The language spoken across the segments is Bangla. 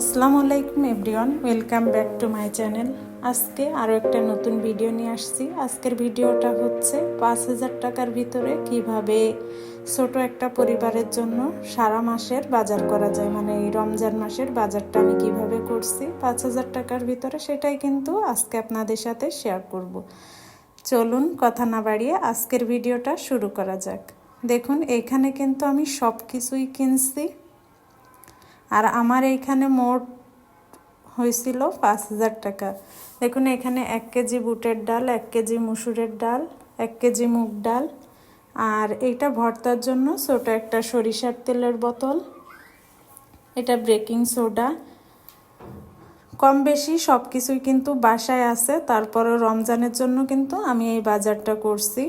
আসসালামু আলাইকুম everyone, welcome back to my channel. আজকে আরও একটা নতুন ভিডিও নিয়ে আসছি। আজকের ভিডিওটা হচ্ছে পাঁচ হাজার টাকার ভিতরে কীভাবে ছোট একটা পরিবারের জন্য সারা মাসের বাজার করা যায় মানে এই রমজান মাসের বাজারটা আমি কীভাবে করছি, পাঁচ হাজার টাকার ভিতরে সেটাই কিন্তু আজকে আপনাদের সাথে শেয়ার করব। চলুন কথা না বাড়িয়ে আজকের ভিডিওটা শুরু করা যাক। দেখুন, এখানে কিন্তু আমি সব কিছুই কিনছি। আর আমার এইখানে মোট হয়েছিল পাঁচ হাজার টাকা। দেখুন, এখানে এক কেজি বুটের ডাল, এক কেজি মুসুরের ডাল, এক কেজি মুগ ডাল। আর এইটা ভর্তার জন্য ছোট একটা সরিষার তেলের বোতল, এটা বেকিং সোডা। কম বেশি সব কিছুই কিন্তু বাসায় আছে, তারপরে রমজানের জন্য কিন্তু আমি এই বাজারটা করছি।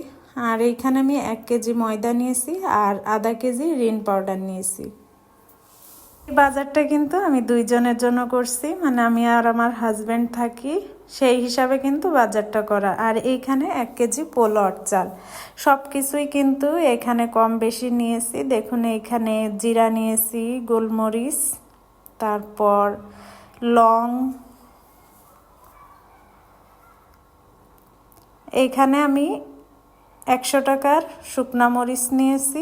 আর এইখানে আমি এক কেজি ময়দা নিয়েছি আর আধা কেজি রিন পাউডার নিয়েছি। বাজারটা কিন্তু আমি দুইজনের জন্য করছি। মানে আমি আর আমার হাজব্যান্ড থাকি, সেই হিসাবে কিন্তু বাজারটা করা। আর এইখানে এক কেজি পোলট চাল। সব কিছুই কিন্তু এখানে কম বেশি নিয়েছি। দেখুন এইখানে জিরা নিয়েছি, গোলমরিচ, তারপর লং। এইখানে আমি একশো টাকার শুকনা মরিচ নিয়েছি।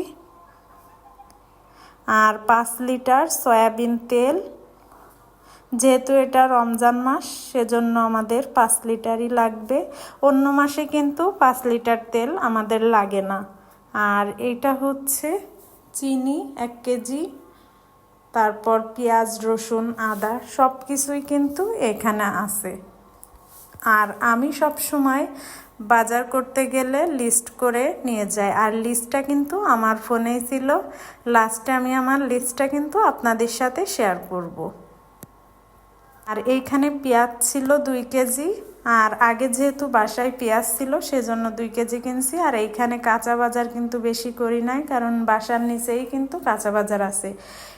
আর পাঁচ লিটার সয়াবিন তেল। যেহেতু এটা রমজান মাস, সেজন্য আমাদের পাঁচ লিটারই লাগবে। অন্য মাসে কিন্তু পাঁচ লিটার তেল আমাদের লাগে না। আর এটা হচ্ছে চিনি এক কেজি, তারপর পেঁয়াজ, রসুন, আদা সব কিছুই কিন্তু এখানে আছে। আর আমি সব সময় বাজার করতে গেলে লিস্ট করে নিয়ে যাই। আর লিস্টটা কিন্তু আমার ফোনেই ছিল। লাস্টে আমি আমার লিস্টটা কিন্তু আপনাদের সাথে শেয়ার করব। আর এইখানে পেঁয়াজ ছিল দুই কেজি। আর আগে যেহেতু বাসায় পেঁয়াজ ছিল, সেজন্য দুই কেজি কিনছি। আর এইখানে কাঁচা বাজার কিন্তু বেশি করি নাই, কারণ বাসার নিচেই কিন্তু কাঁচা বাজার আছে।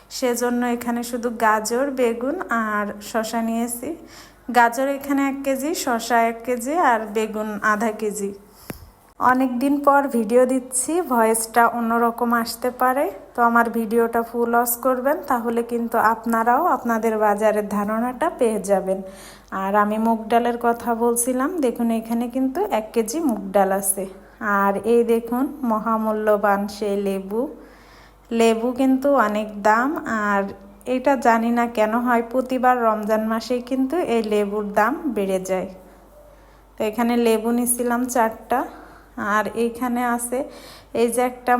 সেজন্য এখানে শুধু গাজর, বেগুন আর শশা নিয়েছি। গাজর এখানে এক কেজি, শসা এক কেজি আর বেগুন আধা কেজি। অনেক দিন পর ভিডিও দিচ্ছি, ভয়েসটা অন্যরকম আসতে পারে। তো আমার ভিডিওটা ফুল অস করবেন, তাহলে কিন্তু আপনারাও আপনাদের বাজারের ধারণাটা পেয়ে যাবেন। আর আমি মুগ ডালের কথা বলছিলাম, দেখুন এখানে কিন্তু এক কেজি মুগ ডাল আছে। আর এই দেখুন, মহামূল্যবান সেই লেবু। লেবু কিন্তু অনেক দাম, আর এটা জানি না কেন হয়, প্রতিবার রমজান মাসেই কিন্তু এই লেবুর দাম বেড়ে যায়। তো এখানে লেবু নিছিলাম চারটা, আর এইখানে আছে এই যে একটা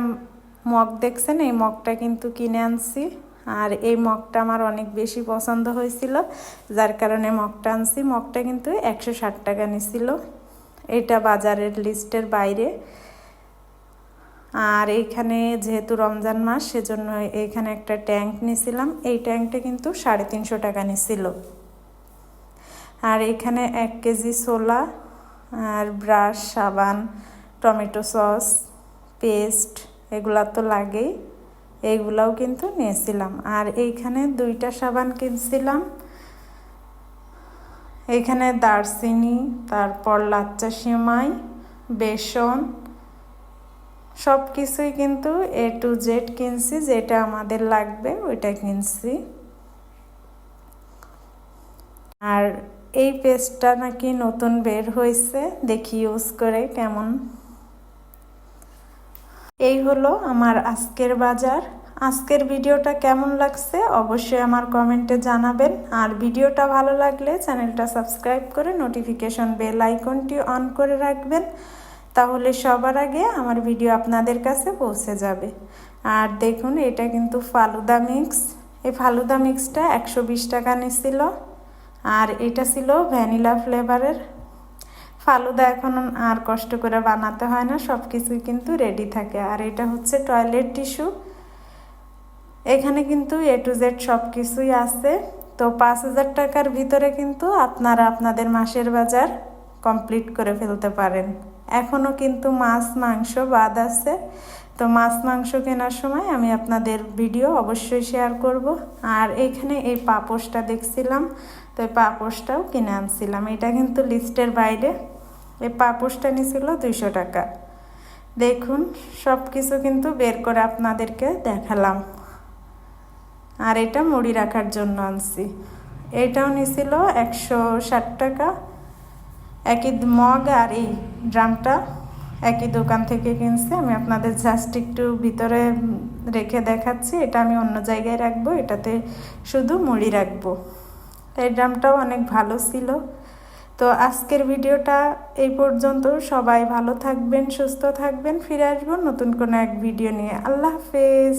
মগ, দেখছেন? এই মগটা কিন্তু কিনে আনছি, আর এই মগটা আমার অনেক বেশি পছন্দ হয়েছিল, যার কারণে মগটা আনছি। মগটা কিন্তু একশো ষাট টাকা নিছিল। এটা বাজারের লিস্টের বাইরে। আর এইখানে যেহেতু রমজান মাস, সেজন্য এইখানে একটা ট্যাঙ্ক নিয়েছিলাম এই ট্যাঙ্কটা কিন্তু সাড়ে তিনশো টাকা নিছিল। আর এখানে এক কেজি ছোলা, আর ব্রাশ, সাবান, টমেটো সস, পেস্ট, এগুলা তো লাগেই। এইগুলাও কিন্তু নিয়েছিলাম। আর এইখানে দুইটা সাবান কিনছিলাম। এইখানে দারচিনি, তারপর লাচ্চা সিমাই, বেসন সব কিছুই কিন্তু এ টু জেড কিনছি, যেটা আমাদের লাগবে, ওইটা কিনছি। আর এই পেস্টটা নাকি নতুন বের হয়েছে, দেখি ইউজ করে কেমন। এই হলো আমার আজকের বাজার। আজকের ভিডিওটা কেমন লাগছে, অবশ্যই আমার কমেন্টে জানাবেন। আর ভিডিওটা ভালো লাগলে চ্যানেলটা সাবস্ক্রাইব করে নোটিফিকেশন বেল আইকনটি অন করে রাখবেন। তাহলে সবার আগে আমার ভিডিও আপনাদের কাছে পৌঁছে যাবে। আর দেখুন, এটা কিন্তু ফালুদা মিক্স। এই ফালুদা মিক্সটা একশো বিশ টাকা নিছিল। আর এটা ছিল ভ্যানিলা ফ্লেভারের। ফালুদা এখন আর কষ্ট করে বানাতে হয় না সব কিছুই কিন্তু রেডি থাকে। আর এটা হচ্ছে টয়লেট টিস্যু এখানে কিন্তু এ টু জেড সব কিছুই আছে। তো পাঁচ হাজার টাকার ভিতরে কিন্তু আপনারা আপনাদের মাসের বাজার কমপ্লিট করে ফেলতে পারেন। এখনও কিন্তু মাছ, মাংস বাদ আছে। তো মাছ, মাংস কেনার সময় আমি আপনাদের ভিডিও অবশ্যই শেয়ার করব। আর এখানে এই পাপোশটা দেখছিলাম, তো এই পাপোশটাও কিনে আনছিলাম। এটা কিন্তু লিস্টের বাইরে। এই পাপোশটা নিছিল দুইশো টাকা। দেখুন সব কিছু কিন্তু বের করে আপনাদেরকে দেখালাম। আর এটা মুড়ি রাখার জন্য আনছি। এটাও নিছিল একশো ষাট টাকা। একই মগ আর এই ড্রামটা একই দোকান থেকে কিনছি। আমি আপনাদের জাস্ট একটু ভিতরে রেখে দেখাচ্ছি। এটা আমি অন্য জায়গায় রাখব। এটাতে শুধু মুড়ি রাখব। এই ড্রামটাও অনেক ভালো ছিল। তো আজকের ভিডিওটা এই পর্যন্ত। সবাই ভালো থাকবেন, সুস্থ থাকবেন। ফিরে আসব নতুন কোনো এক ভিডিও নিয়ে। আল্লাহ হাফেজ।